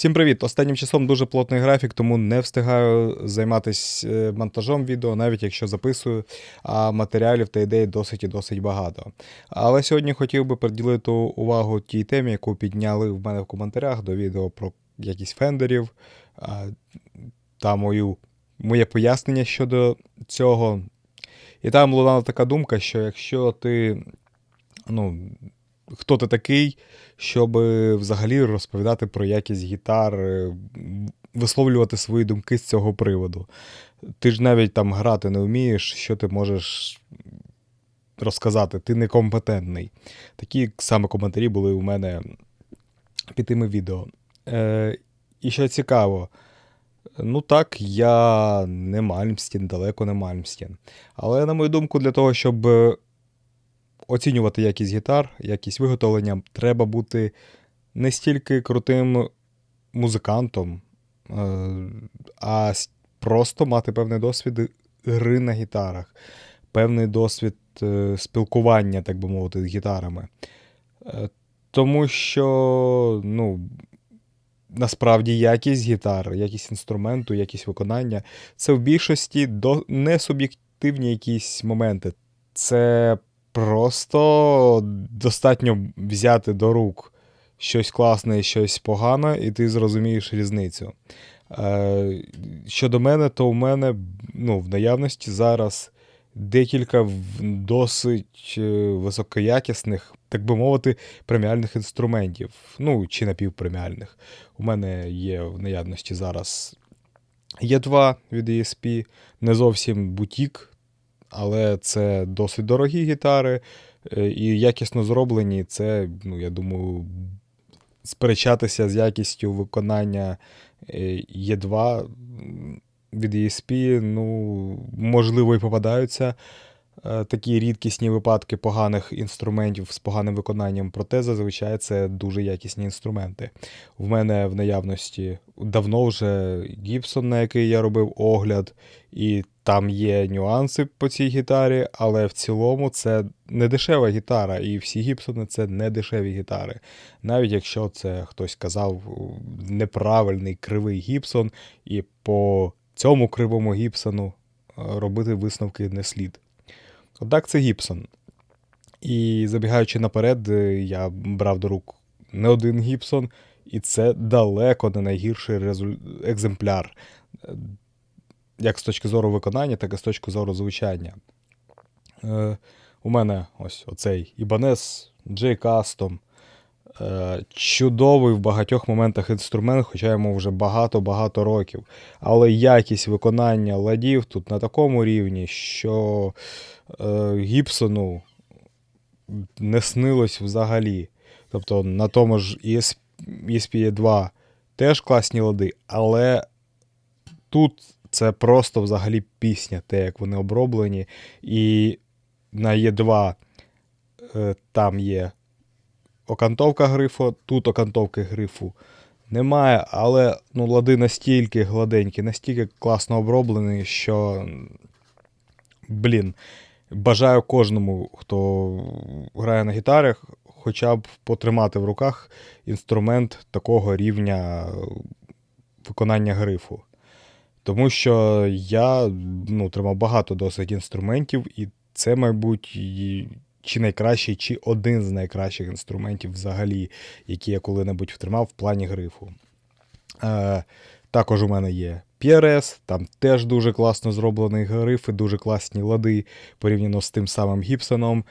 Всім привіт! Останнім часом дуже плотний графік, тому не встигаю займатися е, монтажом відео, навіть якщо записую, а матеріалів та ідей досить і досить багато. Але сьогодні хотів би приділити увагу тій темі, яку підняли в мене в коментарях до відео про якісь фендерів та мою, моє пояснення щодо цього. І там лунала така думка, що якщо ти. ну, Хто ти такий, щоб взагалі розповідати про якість гітар, е, висловлювати свої думки з цього приводу. Ти ж навіть там грати не вмієш, що ти можеш розказати, ти некомпетентний. Такі саме коментарі були у мене під тими відео. Е, І що цікаво, ну так, я не Мальмстін, далеко не Мальмстін. Але, на мою думку, для того, щоб оцінювати якість гітар, якість виготовлення, треба бути не стільки крутим музикантом, е, а просто мати певний досвід гри на гітарах, певний досвід е, спілкування, так би мовити, з гітарами. Е, тому що, ну, насправді якість гітар, якість інструменту, якість виконання це в більшості до... не суб'єктивні якісь моменти. Це Просто достатньо взяти до рук щось класне і щось погане, і ти зрозумієш різницю. Е, щодо мене, то у мене ну, в наявності зараз декілька досить е, високоякісних, так би мовити, преміальних інструментів. Ну, чи напівпреміальних. У мене є в наявності зараз є два від ESP, не зовсім бутік але це досить дорогі гітари е, і якісно зроблені. Це, ну, я думаю, сперечатися з якістю виконання Е2 від ESP, ну, можливо, і попадаються. Е, такі рідкісні випадки поганих інструментів з поганим виконанням, проте зазвичай це дуже якісні інструменти. В мене в наявності давно вже Гібсон, на який я робив огляд, і там є нюанси по цій гітарі, але в цілому це не дешева гітара, і всі Гібсони це не дешеві гітари. Навіть якщо це хтось казав неправильний кривий Гібсон, і по цьому кривому Гібсону е, робити висновки не слід. Однак це Гібсон. І забігаючи наперед, е, я брав до рук не один Гібсон, і це далеко не найгірший резуль... екземпляр, е, як з точки зору виконання, так і з точки зору звучання. Е, У мене ось оцей Ібанес J Custom. Е, чудовий в багатьох моментах інструмент, хоча йому вже багато-багато років. Але якість виконання ладів тут на такому рівні, що е, Гібсону не снилось взагалі. Тобто на тому ж ESP 2 теж класні лади, але тут це просто взагалі пісня, те, як вони оброблені. І на Е2 е, там є окантовка грифу, тут окантовки грифу немає, але ну, лади настільки гладенькі, настільки класно оброблені, що. Блін, бажаю кожному, хто грає на гітарах, хоча б потримати в руках інструмент такого рівня виконання грифу. Тому що я ну, тримав багато досить інструментів, і це, мабуть, чи найкращий, чи один з найкращих інструментів взагалі, які я коли-небудь втримав в плані грифу. Е, Також у мене є PRS, там теж дуже класно зроблений гриф і дуже класні лади порівняно з тим самим Гібсоном.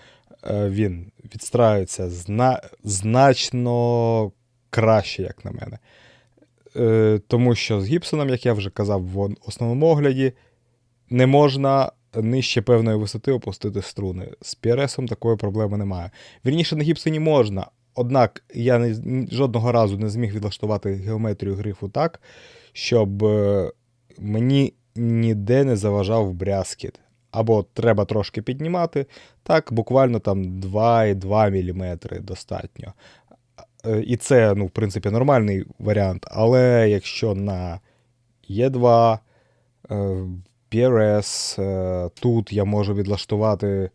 Е, Він відстраюється зна значно краще, як на мене. Е, Тому що з Гібсоном, як я вже казав в основному огляді, не можна нижче певної висоти опустити струни. З PRS такої проблеми немає. Вірніше, на гіпсоні можна, однак я не, жодного разу не зміг відлаштувати геометрію грифу так, щоб е, мені ніде не заважав брязкіт. Або треба трошки піднімати, так, буквально там 2,2 мм достатньо. Е, і це, ну, в принципі, нормальний варіант. Але якщо на Е2 PRS. Е, тут я можу відлаштувати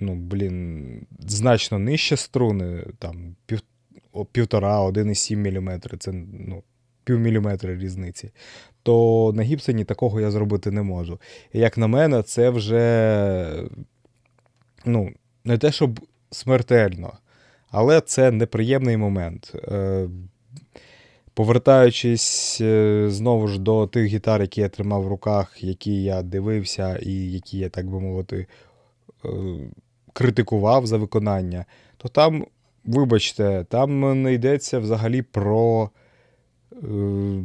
ну, блін, значно нижче струни, там пів, півтора, 1,7 мм. Це ну, півміліметра різниці. То на гіпсоні такого я зробити не можу. І як на мене, це вже ну, не те, щоб смертельно, але це неприємний момент. Повертаючись е, знову ж до тих гітар, які я тримав в руках, які я дивився, і які я, так би мовити, е, критикував за виконання, то там, вибачте, там не йдеться взагалі про. е,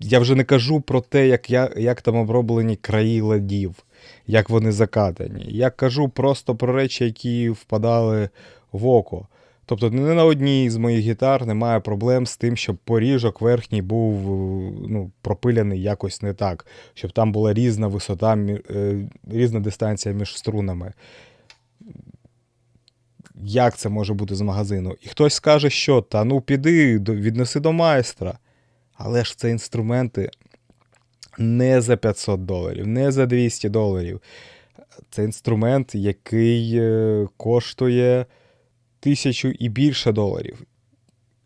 Я вже не кажу про те, як, я, як там оброблені краї ладів, як вони закатані. Я кажу просто про речі, які впадали в око. Тобто не на одній з моїх гітар немає проблем з тим, щоб поріжок верхній був е, ну, пропиляний якось не так, щоб там була різна висота, е, різна дистанція між струнами. Як це може бути з магазину? І хтось скаже, що та ну піди, віднеси до майстра. Але ж це інструменти не за 500 доларів, не за 200 доларів. Це інструмент, який е, коштує тисячу і більше доларів.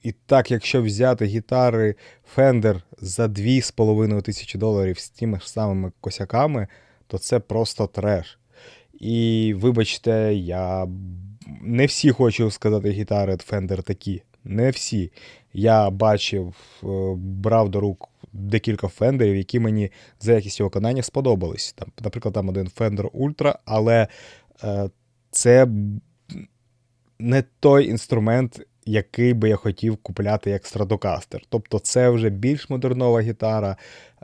І так, якщо взяти гітари Fender за 2,5 тисячі доларів з тими ж самими косяками, то це просто треш. І вибачте, я не всі хочу сказати гітари Fender такі. Не всі. Я бачив, е, брав до рук декілька фендерів, які мені за якістю виконання сподобались. Там, наприклад, там один Fender Ultra, але е, це не той інструмент, який би я хотів купляти як Stratocaster. Тобто це вже більш модернова гітара,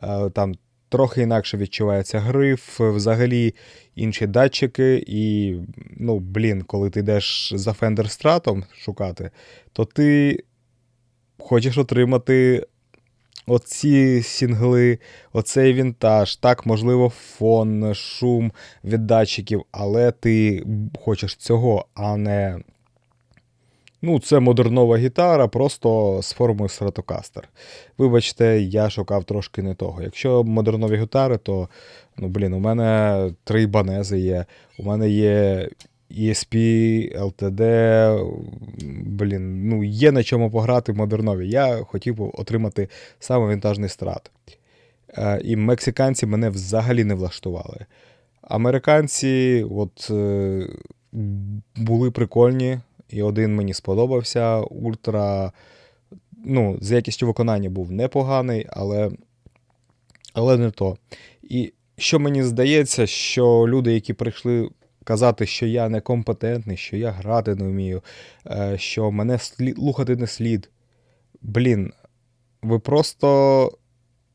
е, там трохи інакше відчувається гриф, взагалі інші датчики, і, ну, блін, коли ти йдеш за Fender Strat шукати, то ти хочеш отримати оці сінгли, оцей вінтаж, так, можливо, фон, шум від датчиків, але ти хочеш цього, а не. Ну, це модернова гітара, просто з формою Stratocaster. Вибачте, я шукав трошки не того. Якщо модернові гітари, то ну, блін, у мене три банези є. У мене є ESP, LTD. Блін, ну є на чому пограти модернові. Я хотів би отримати саме вінтажний страт. Е, І мексиканці мене взагалі не влаштували. Американці от, е, були прикольні, і один мені сподобався. Ультра. Ну, з якістю виконання був непоганий, але, але не то. І що мені здається, що люди, які прийшли казати, що я некомпетентний, що я грати не вмію, е, що мене слухати не слід. Блін, ви просто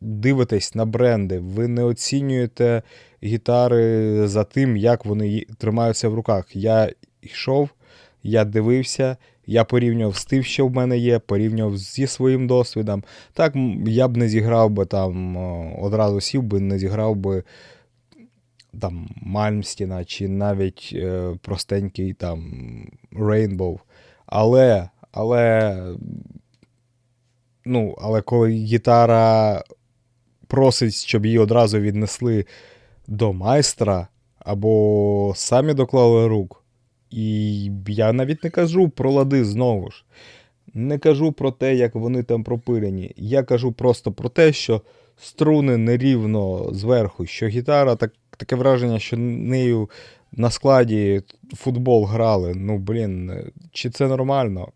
дивитесь на бренди, ви не оцінюєте гітари за тим, як вони тримаються в руках. Я йшов, я дивився, я порівнював з тим, що в мене є, порівнював зі своїм досвідом. Так, я б не зіграв би там, одразу сів би, не зіграв би там Мальмстіна чи навіть е, простенький там Rainbow. Але, але, ну, але коли гітара просить, щоб її одразу віднесли до майстра, або самі доклали рук. І я навіть не кажу про лади знову ж. Не кажу про те, як вони там пропилені. Я кажу просто про те, що струни нерівно зверху, що гітара так, таке враження, що нею на складі футбол грали. Ну, блін, чи це нормально?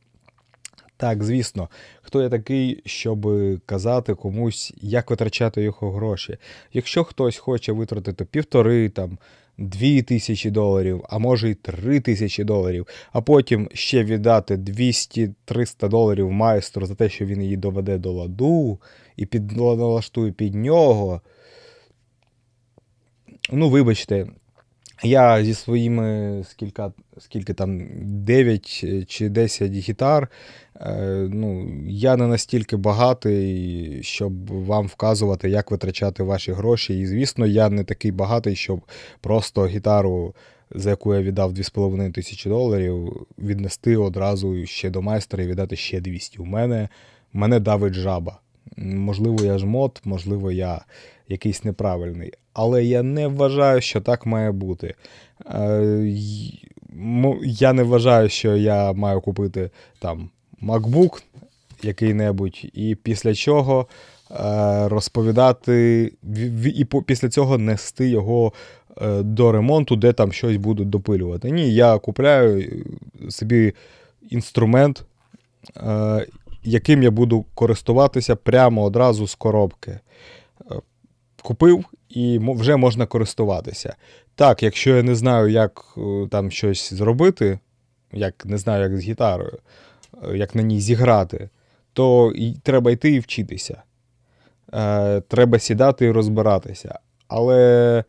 Так, звісно, хто я такий, щоб казати комусь, як витрачати його гроші. Якщо хтось хоче витратити півтори, там, дві тисячі доларів, а може й 3 тисячі доларів, а потім ще віддати 200-300 доларів майстру за те, що він її доведе до ладу і під, налаштує під нього. Ну, вибачте, я зі своїми скільки, скільки там 9 чи 10 гітар. е, Ну, я не настільки багатий, щоб вам вказувати, як витрачати ваші гроші. І, звісно, я не такий багатий, щоб просто гітару, за яку я віддав 2,5 тисячі доларів, віднести одразу ще до майстра і віддати ще 200. У мене мене давить жаба. Можливо, я жмот, можливо, я якийсь неправильний. Але я не вважаю, що так має бути. Е, Я не вважаю, що я маю купити там MacBook який-небудь, і після чого е, розповідати, і після цього нести його е, до ремонту, де там щось будуть допилювати. Ні, я купляю собі інструмент, яким я буду користуватися прямо одразу з коробки. Е, Купив і вже можна користуватися. Так, якщо я не знаю, як е, там щось зробити, як не знаю, як з гітарою, е, як на ній зіграти, то і треба йти і вчитися. Е, треба сідати і розбиратися. Але,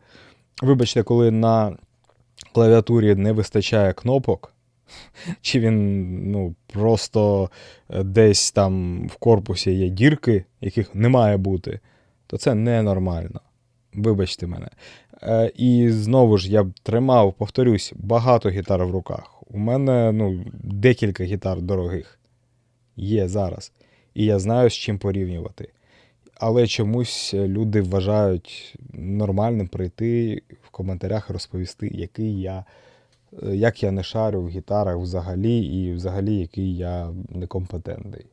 вибачте, коли на клавіатурі не вистачає кнопок, чи він ну, просто е, десь там в корпусі є дірки, яких не має бути, то це ненормально. Вибачте мене. Е, і знову ж я б тримав, повторюсь, багато гітар в руках. У мене ну, декілька гітар дорогих є зараз. І я знаю, з чим порівнювати. Але чомусь люди вважають нормальним прийти в коментарях і розповісти, який я, е, як я не шарю в гітарах взагалі, і взагалі який я некомпетентний.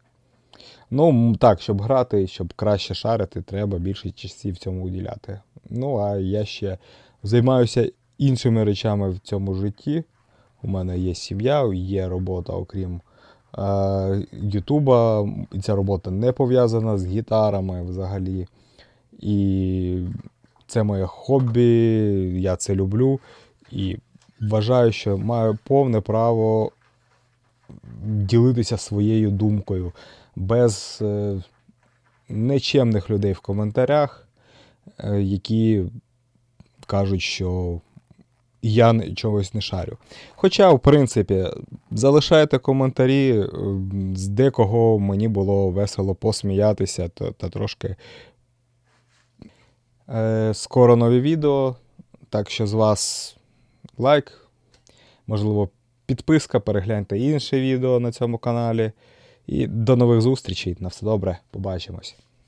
Ну, так, щоб грати, щоб краще шарити, треба більше часів цьому уділяти. Ну, а я ще займаюся іншими речами в цьому житті. У мене є сім'я, є робота, окрім е, Ютуба. І ця робота не пов'язана з гітарами взагалі. І це моє хобі, я це люблю. І вважаю, що маю повне право ділитися своєю думкою без е, нечемних людей в коментарях, е, які кажуть, що я чогось не шарю. Хоча, в принципі, залишайте коментарі, е, з декого мені було весело посміятися та, та трошки. Скоро нові відео, так що з вас лайк, можливо, підписка, перегляньте інше відео на цьому каналі. І до нових зустрічей. На все добре, побачимось.